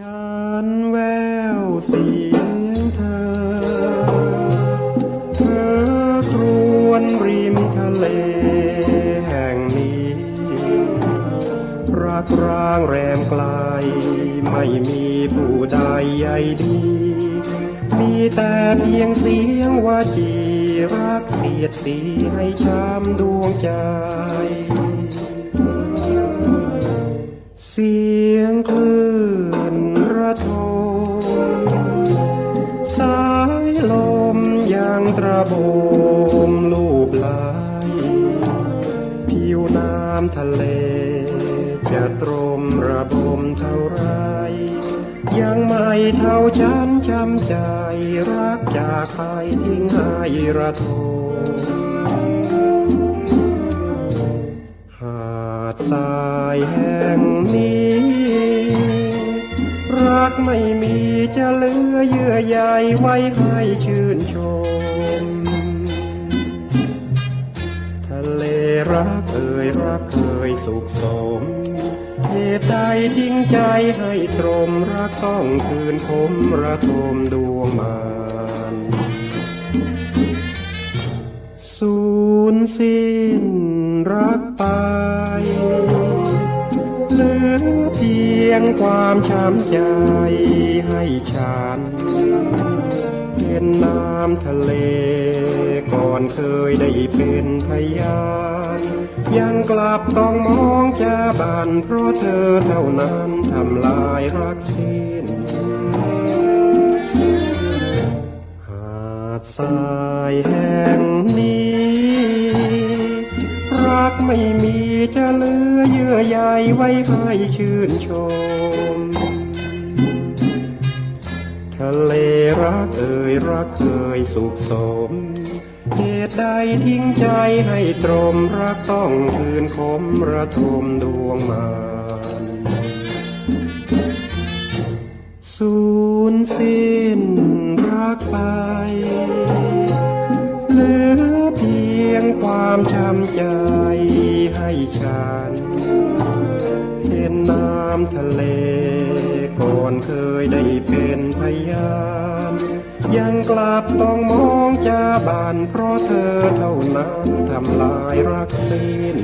ฉันแววเสียงเธอ เธอครวนริมทะเลแห่งนี้รักร้างแรมไกล ไม่มีผู้ใดใยดี มีแต่เพียงเสียงว่าจีรักเสียดสีให้ช้ำดวงใจเสียงคลื่น ระบมลูบไหลผิวน้ำทะเล จะตรมระบมเท่าไร ยังไม่เท่าฉันช้ำใจ รักจากไปทิ้งให้ระทม รักไม่มีจะเหลือเยื่อใยไว้ให้ชื่นชม ทะเลรักเอ่ยรักเคยสุขสมเหตุใดทิ้งใจให้ตรมรักต้องคืนคมระทมดวงมานสูญสิ้นรักไปเหลือเพีย งความช้ำใจให้ฉันเห็นน้ำทะเล ก่อนเคยได้เป็นพยาน ยังกลับต้องมองจะบันเพราะเธอเท่านั้นทำลายรักสิ้นหาดทรายแห่งนี้ ไม่มีจะเหลือเยื่อใยไว้ให้ชื่นชม ทะเลรักเอ่ยรักเคยสุขสม เหตุใดทิ้งใจให้ตรมรักต้องคืนคมระทมดวงมานสูญสิ้นรักไปเหลือเพียงความช้ำใจ ฉัน เห็นน้ำทะเล ก่อนเคยได้เป็นพยาน ยังกลับต้องมองจาบานเพราะเธอเท่านั้นทำลายรักสิ้น